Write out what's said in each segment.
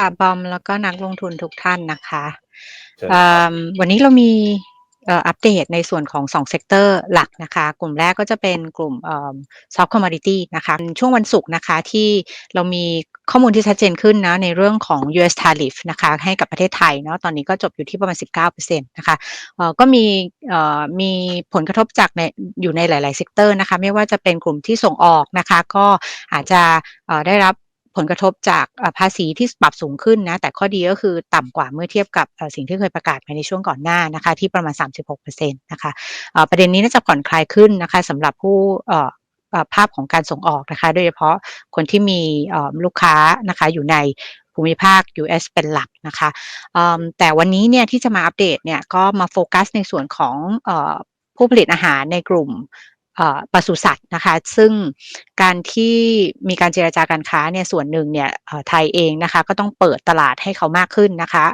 ค่ะบอมแล้วก็นักลงทุนทุกท่านนะคะเชิญเอ่อวันนี้เรามีเอ่ออัปเดตในส่วนของ2เซกเตอร์หลักนะคะ กลุ่มแรกก็จะเป็นกลุ่มเอ่อ soft commodity นะคะช่วงวันศุกร์นะคะที่เรามีข้อมูลที่ชัดเจนขึ้นนะในเรื่องของ US tariff นะคะให้กับประเทศไทยเนาะตอนนี้ก็จบอยู่ที่ประมาณ 19%นะคะเอ่อก็มีเอ่อมีผลกระทบจากในอยู่ในหลาย ๆ เซกเตอร์นะคะไม่ว่าจะเป็นกลุ่มที่ส่งออกนะคะก็อาจจะ เอ่อได้รับ ผลกระทบจากภาษีที่ปรับสูงขึ้นนะ แต่ข้อดีก็คือต่ำกว่าเมื่อเทียบกับสิ่งที่เคยประกาศไปในช่วงก่อนหน้านะคะที่ประมาณ 36%นะคะเอ่อประเด็นนี้น่าจะผ่อนคลายขึ้นนะคะสำหรับผู้ภาพของการส่งออกนะคะ โดยเฉพาะคนที่มีลูกค้านะคะอยู่ในภูมิภาค US เป็นหลักนะคะแต่วันนี้เนี่ยที่จะมาอัปเดตเนี่ยก็มาโฟกัสในส่วนของอผู้ผลิตอาหารในกลุ่ม ปศุสัตว์นะคะ ซึ่งการที่มีการเจรจาการค้าเนี่ยส่วนหนึ่งเนี่ยไทยเองนะคะก็ต้องเปิดตลาดให้เขามากขึ้นนะคะ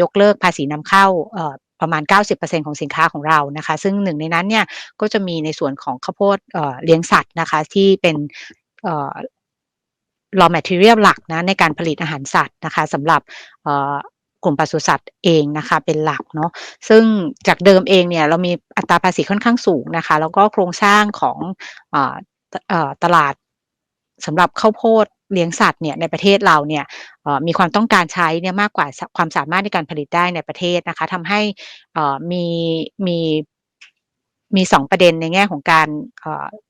ยกเลิกภาษีนำเข้าเอ่อประมาณ 90%ของสินค้าของเรานะคะ ซึ่งหนึ่งในนั้นเนี่ยก็จะมีในส่วนของข้าวโพดเเลี้ยงสัตว์นะคะที่เป็นเอ่อ raw material หลักนะในการผลิตอาหารสัตว์นะคะสำหรับ ลุ่มปศุสัตว์เองนะคะเป็นหลักเนาะซึ่งจากเดิมเองเนี่ยเรามีอัตราภาษีค่อนข้างสูงนะคะ แล้วก็โครงสร้างของออตลาดสำหรับข้าวโพดเลี้ยงสัตว์เนี่ยในประเทศเราเนี่ยมีความต้องการใช้เนี่ยมากกว่าความสามารถในการผลิตได้ในประเทศนะคะทำให้มีมี มีสองประเด็นในแง่ของการ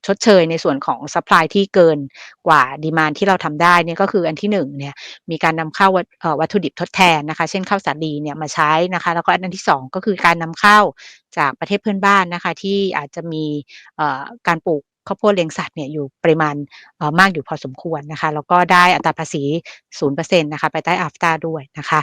ชดเชยในส่วนของซัพพลายที่เกินกว่าดีมานที่เราทำได้เนี่ยก็คืออันที่หนึ่งเนี่ยมีการนำเข้าวัตถุดิบทดแทนนะคะ เช่นข้าวสาลีเนี่ยมาใช้นะคะ แล้วก็อันที่สองก็คือการนำเข้าจากประเทศเพื่อนบ้านนะคะ ที่อาจจะมีการปลูกข้าวโพดเลี้ยงสัตว์เนี่ยอยู่ปริมาณมากอยู่พอสมควรนะคะ แล้วก็ได้อัตราภาษี 0%นะคะ ไปใต้ AFTA ด้วยนะคะ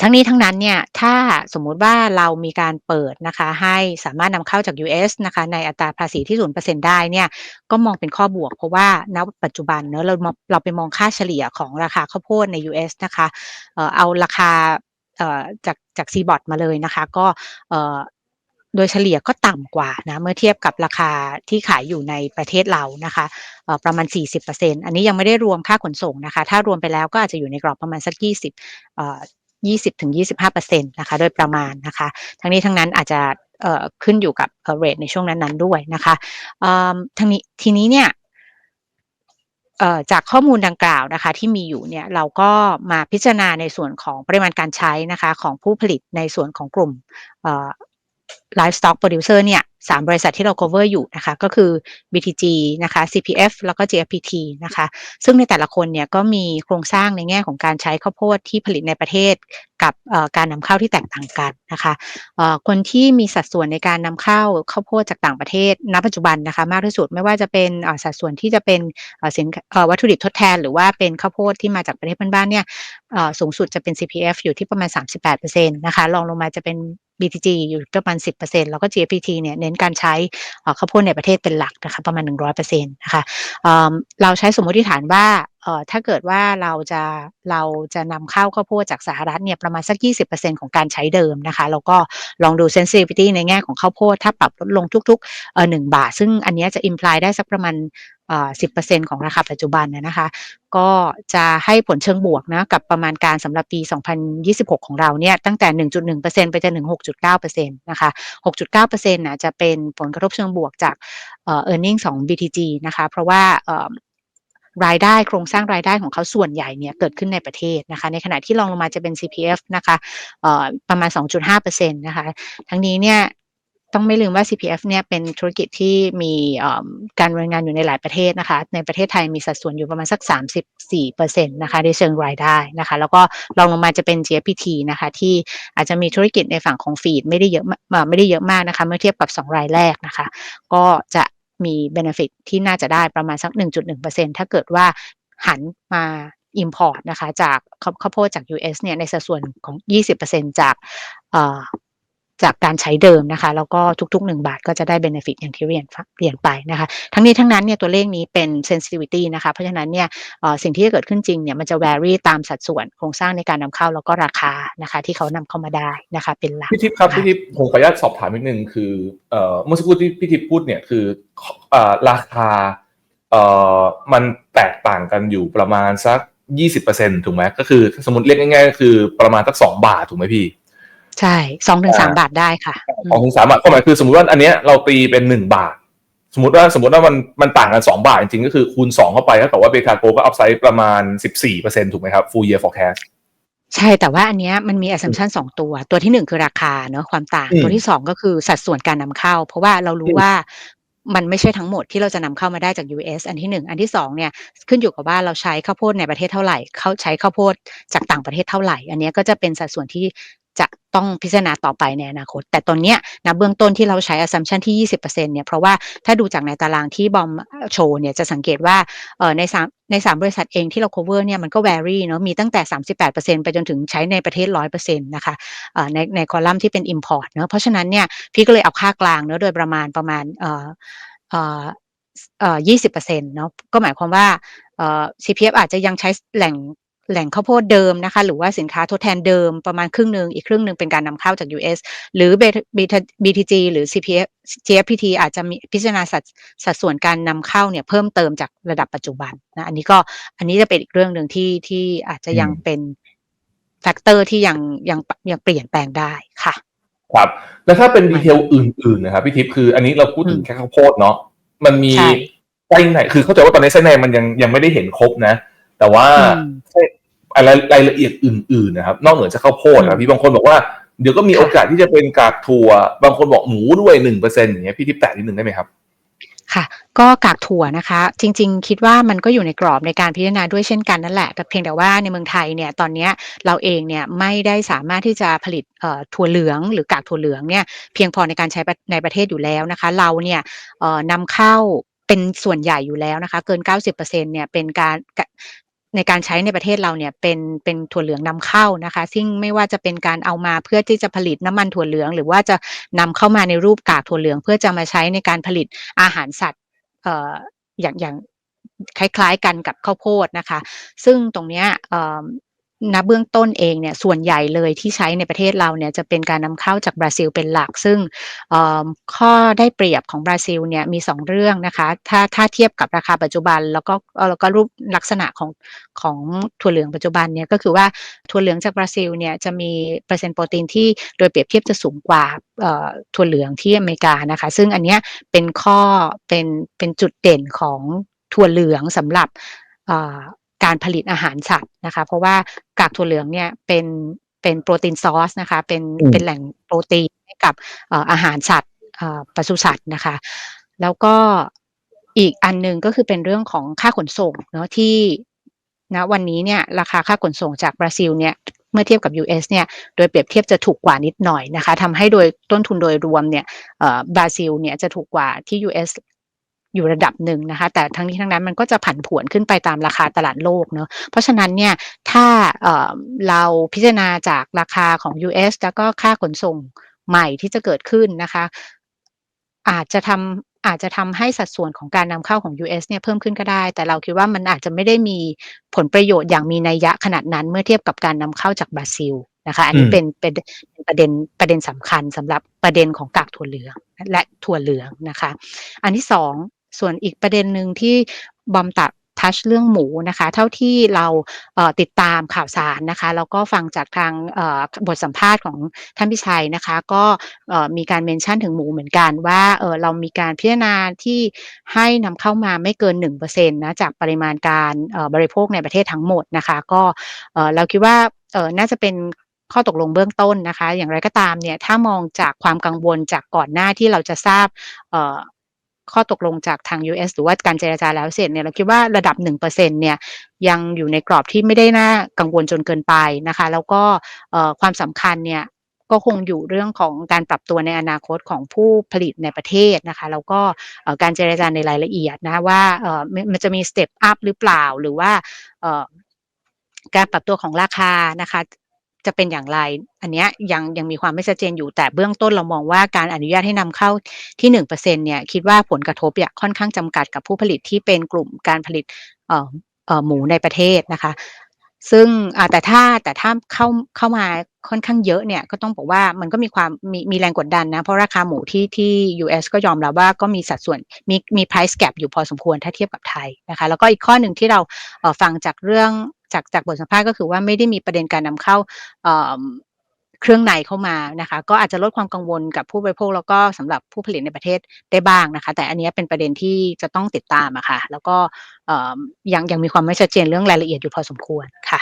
ทั้งนี้ทั้งนั้นเนี่ยถ้าสมมุติว่าเรามีการเปิดนะคะให้สามารถนำเข้าจาก US นะคะในอัตราภาษีที่0%ได้เนี่ยก็มองเป็นข้อบวก เพราะว่าณปัจจุบันเนอะเราเราไปมองค่าเฉลี่ยของราคาข้าวโพดใน US นะคะเอ่อเอาราคาเอ่อจากจาก CBOT มาเลยนะคะ ก็เอ่อโดยเฉลี่ยก็ต่ำกว่านะเมื่อเทียบกับราคาที่ขายอยู่ในประเทศเรานะคะเอ่อประมาณ 40%อันนี้ยังไม่ได้รวมค่าขนส่งนะคะ ถ้ารวมไปแล้วก็อาจจะอยู่ในกรอบประมาณสัก 20 20-25%นะคะโดยประมาณนะคะ ทั้งนี้ทั้งนั้นอาจจะขึ้นอยู่กับเอ่อเรทในช่วงนั้นๆด้วยนะคะทั้งนี้ทีนี้เนี่ยจากข้อมูลดังกล่าวนะคะที่มีอยู่เนี่ยเราก็มาพิจารณาในส่วนของปริมาณการใช้นะคะของผู้ผลิตในส่วนของกลุ่ม livestock producer เนี่ยสามบริษัทที่เรา cover อยู่นะคะ ก็คือ BTG นะคะ CPF แล้วก็ JFPT นะคะ ซึ่งในแต่ละคนเนี่ยก็มีโครงสร้างในแง่ของการใช้ข้าวโพดที่ผลิตในประเทศกับการนำเข้าที่แตกต่างกันนะคะคนที่มีสัดส่วนในการนำเข้าข้าวโพดจากต่างประเทศ ณ ปัจจุบันนะคะมากที่สุดไม่ว่าจะเป็นสัดส่วนที่จะเป็นสินวัตถุดิบทดแทน หรือว่าเป็นข้าวโพดที่มาจากประเทศเพื่อนบ้านเนี่ยสูงสุดจะเป็น CPF อยู่ที่ประมาณ 38%นะคะรองลงมาจะเป็น BTG อยู่ประมาณ 10%แล้วก็ JFPT เนี่ยเน้นการใช้ข้าวโพดในประเทศเป็นหลักนะคะประมาณ 100%นะคะเอ่อเราใช้สมมติฐานว่าถ้าเกิดว่าเราจะเราจะนำเข้าข้าวโพดจากสหรัฐเนี่ยประมาณสัก 20%ของการใช้เดิมนะคะแล้วก็ลองดู sensitivity ในแง่ของข้าวโพด ถ้าปรับลดลงทุกๆเอ่อ1บาท ซึ่งอันนี้จะ imply ได้สักประมาณ 10%ของราคาปัจจุบันนะคะ ก็จะให้ผลเชิงบวกนะกับประมาณการสำหรับปี 2026 ของเราเนี่ยตั้งแต่ 1.1%ไปจนถึง 6.9%นะคะ 6.9%นะจะเป็นผลกระทบเชิงบวกจากเอ่อ earning ของ BTG นะคะ เพราะว่ารายได้โครงสร้างรายได้ของเขาส่วนใหญ่เนี่ยเกิดขึ้นในประเทศนะคะ ในขณะที่รองลงมาจะเป็น CPF นะคะประมาณ 2.5%นะคะ ทั้งนี้เนี่ย ต้องไม่ลืมว่า CPF เนี่ยเป็นธุรกิจที่มีการดำเนินงานอยู่ในหลายประเทศนะคะ ในประเทศไทยมีสัดส่วนอยู่ประมาณสัก 34%นะคะในเชิงรายได้นะคะ แล้วก็รองลงมาจะเป็น JFPT นะคะที่อาจจะมีธุรกิจในฝั่งของฟีดไม่ได้เยอะมาไม่ได้เยอะมากนะคะเมื่อเทียบกับ 2 รายแรกนะคะ ก็จะมี benefit ที่น่าจะได้ประมาณสัก 1.1%ถ้าเกิดว่าหันมา import นะคะ จากข้าวข้าโพดจาก US เนี่ยในสัดส่วนของ 20%จากเอ่อ จากการใช้เดิมนะคะ แล้วก็ทุกๆ 1 บาทก็จะได้ benefit อย่างที่เรียนเรียนไปนะคะ ทั้งนี้ทั้งนั้นเนี่ยตัวเลขนี้เป็น sensitivity นะคะ เพราะฉะนั้นเนี่ยเอ่อสิ่งที่จะเกิดขึ้นจริงเนี่ยมันจะ vary ตามสัดส่วนโครงสร้างในการนำเข้าแล้วก็ราคานะคะ ที่เขานำเข้ามาได้นะคะ เป็นหลักพี่ทิพย์ครับพี่ทิพย์ผมขออนุญาตสอบถามนิดนึงคือเอ่อเมื่อสักครู่ที่พี่ทิพย์พูดเนี่ยคือเอ่อราคาเอ่อมันแตกต่างกันอยู่ประมาณสักยี่สิบเปอร์เซ็นถูกไหมก็คือสมมติเรียกง่ายๆก็คือประมาณสักสองบาทถูกไหมพี่ ใช่สองถึงสามบาทได้ค่ะสองถึงสามบาทก็หมายคือสมมติว่าอันเนี้ยเราตีเป็นหนึ่งบาท สมมติว่าสมมติว่ามันมันต่างกันสองบาทจริงๆก็คือคูณสองเข้าไปก็แต่ว่าเบทาโกก็อัพไซด์ประมาณสิบสี่เปอร์เซ็นถูกไหมครับ full year forecast ใช่แต่ว่าอันเนี้ยมันมี assumption สองตัว ตัวที่หนึ่งคือราคาเนอะความต่างอืมตัวที่สองก็คือสัดส่วนการนำเข้า เพราะว่าเรารู้อืมว่ามันไม่ใช่ทั้งหมดที่เราจะนำเข้ามาได้จาก US อันที่หนึ่งอันที่สองเนี่ยขึ้นอยู่กับว่าเราใช้ข้าวโพดในประเทศเท่าไหร่ เขาใช้ข้าวโพดจากต่างประเทศเท่าไหร่ อันเนี้ยก็จะเป็นสัดส่วนที่ จะต้องพิจารณาต่อไปในอนาคต แต่ตอนเนี้ยนะเบื้องต้นที่เราใช้ assumption ที่ 20%เนี่ยเพราะว่าถ้าดูจากในตารางที่บอมโชว์เนี่ยจะสังเกตว่าในสามในสามบริษัทเองที่เรา cover เนี่ยมันก็ vary เนอะมีตั้งแต่ 38%ไปจนถึงใช้ในประเทศ 100%นะคะในในคอลัมน์ที่เป็น import เนอะเพราะฉะนั้นเนี่ยพี่ก็เลยเอาค่ากลางเนอะโดยประมาณประมาณเอ่อเอ่อเอ่อ20%เนาะก็หมายความว่าเอ่อ CPF อาจจะยังใช้แหล่ง แหล่งข้าวโพดเดิมนะคะ หรือว่าสินค้าทดแทนเดิมประมาณครึ่งหนึ่งอีกครึ่งหนึ่งเป็นการนำเข้าจาก US หรือ BTG หรือ CPF GFPT อาจจะมีพิจารณาสัดสัดส่วนการนำเข้าเนี่ยเพิ่มเติมจากระดับปัจจุบันนะอันนี้ก็อันนี้จะเป็นอีกเรื่องหนึ่งที่ที่อาจจะยังอืมเป็นแฟกเตอร์ที่ยังยังยังเปลี่ยนแปลงได้ค่ะครับแล้วถ้าเป็นดีเทลอื่นๆนะครับพี่ทิพย์คืออันนี้เราพูดถึงอืมแค่ข้าวโพดเนาะมันมีใช่ไส้ในคือเข้าใจว่าตอนนี้ไส้ในมันยังยังไม่ได้เห็นครบนะ แต่ว่าอืมไส้อะไรรายละเอียดอื่นๆนะครับ นอกเหนือจากข้าวโพดอืนะมพี่บางคนบอกว่าเดี๋ยวก็มีค่ะโอกาสที่จะเป็นกากถั่ว บางคนบอกหมูด้วยหนึ่งเปอร์เซ็นต์อย่างเงี้ยพี่ทิพย์แตะนิดหนึ่งได้ไหมครับค่ะก็กากถั่วนะคะ จริง ๆ คิดว่ามันก็อยู่ในกรอบในการพิจารณาด้วยเช่นกันนั่นแหละ แต่เพียงแต่ว่าในเมืองไทยเนี่ยตอนเนี้ยเราเองเนี่ยไม่ได้สามารถที่จะผลิตเอ่อถั่วเหลือง หรือกากถั่วเหลืองเนี่ยเพียงพอในการใช้ในประเทศอยู่แล้วนะคะ เราเนี่ยเอ่อนำเข้าเป็นส่วนใหญ่อยู่แล้วนะคะ เกิน 90%เนี่ยเป็นการกะ ในการใช้ในประเทศเราเนี่ยเป็นเป็นถั่วเหลืองนำเข้านะคะ ซึ่งไม่ว่าจะเป็นการเอามาเพื่อที่จะผลิตน้ำมันถั่วเหลือง หรือว่าจะนำเข้ามาในรูปกากถั่วเหลือง เพื่อจะมาใช้ในการผลิตอาหารสัตว์เอ่ออย่างอย่างคล้ายๆกันกับข้าวโพดนะคะ ซึ่งตรงเนี้ย เอ่อณเบื้องต้นเองเนี่ยส่วนใหญ่เลยที่ใช้ในประเทศเราเนี่ยจะเป็นการนำเข้าจากบราซิลเป็นหลัก ซึ่งข้อได้เปรียบของบราซิลเนี่ยมี 2 เรื่องนะคะถ้าถ้าเทียบกับราคาปัจจุบัน แล้วก็แล้วก็รูปลักษณะของของถั่วเหลืองปัจจุบันเนี่ยก็คือว่าถั่วเหลืองจากบราซิลเนี่ยจะมีเปอร์เซ็นต์โปรตีนที่โดยเปรียบเทียบจะสูงกว่าถั่วเหลืองที่อเมริกานะคะ ซึ่งอันเนี้ยเป็นข้อเป็นเป็นจุดเด่นของถั่วเหลืองสำหรับ การผลิตอาหารสัตว์นะคะ เพราะว่ากากถั่วเหลืองเนี่ยเป็นเป็นโปรตีนซอสนะคะ เป็นอืมเป็นแหล่งโปรตีนให้กับเอ่ออาหารสัตว์เอ่อปศุสัตว์นะคะ แล้วก็อีกอันหนึ่งก็คือเป็นเรื่องของค่าขนส่งเนาะที่ณวันนี้เนี่ยราคาค่าขนส่งจากบราซิลเนี่ยเมื่อเทียบกับ US เนี่ยโดยเปรียบเทียบจะถูกกว่านิดหน่อยนะคะทำให้โดยต้นทุนโดยรวมเนี่ยเอ่อบราซิลเนี่ยจะถูกกว่าที่ US อยู่ระดับหนึ่งนะคะ แต่ทั้งนี้ทั้งนั้นมันก็จะผันผวนขึ้นไปตามราคาตลาดโลกเนอะเพราะฉะนั้นเนี่ยถ้าเอ่อเราพิจารณาจากราคาของ US แล้วก็ค่าขนส่งใหม่ที่จะเกิดขึ้นนะคะ อาจจะทำอาจจะทำให้สัดส่วนของการนำเข้าของ US เนี่ยเพิ่มขึ้นก็ได้ แต่เราคิดว่ามันอาจจะไม่ได้มีผลประโยชน์อย่างมีนัยยะขนาดนั้นเมื่อเทียบกับการนำเข้าจากบราซิลนะคะ อันนี้อืมเป็นเป็นเป็นประเด็นประเด็นสำคัญสำหรับประเด็นของกากถั่วเหลืองและถั่วเหลืองนะคะ อันที่สอง ส่วนอีกประเด็นหนึ่งที่บอมตัดทัชเรื่องหมูนะคะ เท่าที่เราเติดตามข่าวสารนะคะ แล้วก็ฟังจากทางบทสัมภาษณ์ของท่านพิชัยนะคะ ก็มีการเมนชั่นถึงหมูเหมือนกันว่าเเรามีการพิจารณาที่ให้นำเข้ามาไม่เกิน1%นะจากปริมาณการบริโภคในประเทศทั้งหมดนะคะ ก็เราคิดว่าน่าจะเป็นข้อตกลงเบื้องต้นนะคะ อย่างไรก็ตามเนี่ยถ้ามองจากความกังวลจากก่อนหน้าที่เราจะทราบ ข้อตกลงจากทาง US หรือว่าการเจรจาแล้วเสร็จเนี่ยเราคิดว่าระดับ 1%เนี่ยยังอยู่ในกรอบที่ไม่ได้น่ากังวลจนเกินไปนะคะ แล้วก็ความสำคัญเนี่ยก็คงอยู่เรื่องของการปรับตัวในอนาคตของผู้ผลิตในประเทศนะคะ แล้วก็การเจรจาในรายละเอียดนะว่ามันจะมีสเต็ปอัพหรือเปล่าหรือว่าการปรับตัวของราคานะคะ จะเป็นอย่างไร อันนี้ยังยังมีความไม่ชัดเจนอยู่แต่เบื้องต้นเรามองว่าการอนุญาตให้นำเข้าที่หนึ่งเปอร์เซ็นเนี่ยคิดว่าผลกระทบเนี่ยค่อนข้างจำกัดกับผู้ผลิตที่เป็นกลุ่มการผลิตเอ่อเอ่อหมูในประเทศนะคะ ซึ่งแต่ถ้าแต่ถ้าเข้าเข้ามาค่อนข้างเยอะเนี่ยก็ต้องบอกว่ามันก็มีความมีมีแรงกดดันนะ เพราะราคาหมูที่ที่ US ก็ยอมรับว่าก็มีสัดส่วนมีมี price gap อยู่พอสมควรถ้าเทียบกับไทยนะคะ แล้วก็อีกข้อหนึ่งที่เราฟังจากเรื่องจากจากบทสัมภาษณ์ก็คือว่าไม่ได้มีประเด็นการนำเข้าเครื่องในเข้ามานะคะ ก็อาจจะลดความกังวลกับผู้บริโภคแล้วก็สำหรับผู้ผลิตในประเทศได้บ้างนะคะ แต่อันนี้เป็นประเด็นที่จะต้องติดตามอะค่ะ แล้วก็ยังยังมีความไม่ชัดเจนเรื่องรายละเอียดอยู่พอสมควรค่ะ